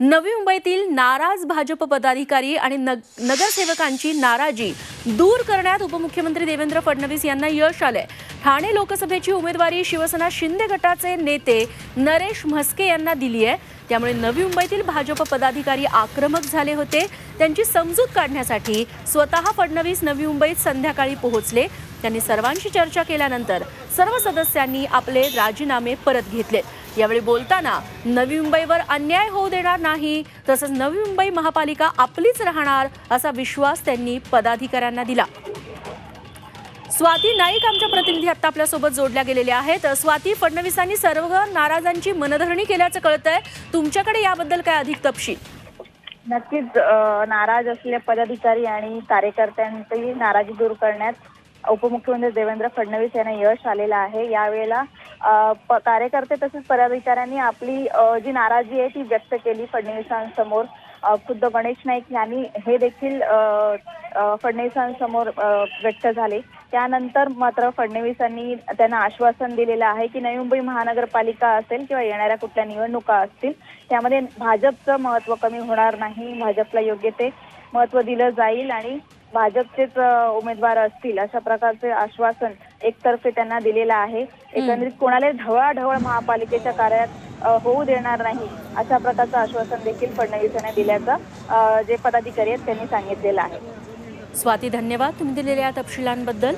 नवी मुंबईतील नाराज भाजप पदाधिकारी आणि नग नगरसेवकांची नाराजी दूर करण्यात उपमुख्यमंत्री देवेंद्र फडणवीस यांना यश आलंय. ठाणे लोकसभेची उमेदवारी शिवसेना शिंदे गटाचे नेते नरेश म्हस्के यांना दिली आहे. त्यामुळे नवी मुंबईतील भाजप पदाधिकारी आक्रमक झाले होते. त्यांची समजूत काढण्यासाठी स्वतः फडणवीस नवी मुंबईत संध्याकाळी पोहोचले. त्यांनी सर्वांशी चर्चा केल्यानंतर सर्व सदस्यांनी आपले राजीनामे परत घेतले यावेळी बोलताना नवी मुंबईवर अन्याय होऊ देणार नाही तसंच नवी मुंबई महापालिका आपलीच राहणार असा विश्वास त्यांनी पदाधिकाऱ्यांना दिला. स्वाती नाईक आमच्या प्रतिनिधी आता आपल्यासोबत जोडल्या गेलेल्या आहेत. स्वाती फडणवीसांनी सर्व नाराजांची मनधरणी केल्याचं कळतंय. तुमच्याकडे याबद्दल काय अधिक तपशील? नक्कीच नाराज असलेले पदाधिकारी आणि कार्यकर्त्यांची नाराजी दूर करण्यात उपमुख्यमंत्री देवेंद्र फडणवीस यांना यश आलेलं आहे. यावेळेला कार्यकर्ते तसेच पदाधिकाऱ्यांनी आपली जी नाराजी आहे ती व्यक्त केली फडणवीसांसमोर. खुद्द गणेश नाईक यांनी हे देखील फडणवीसांसमोर व्यक्त झाले. त्यानंतर मात्र फडणवीसांनी त्यांना आश्वासन दिलेलं आहे की नवी मुंबई महानगरपालिका असेल किंवा येणाऱ्या कुठल्या निवडणुका असतील त्यामध्ये भाजपचं महत्त्व कमी होणार नाही भाजपला योग्य ते महत्त्व दिलं जाईल आणि भाजपचेच उमेदवार असतील अशा प्रकारचे आश्वासन एकतर्फे त्यांना दिलेलं आहे. एकंदरीत कोणाला ढवळाढवळ महापालिकेच्या कार्यात होऊ देणार नाही अशा प्रकारचं आश्वासन देखील फडणवीस यांनी दिल्याचं जे पदाधिकारी आहेत त्यांनी सांगितलेलं आहे. स्वाती धन्यवाद तुम्ही दिलेल्या या तपशिलांबद्दल.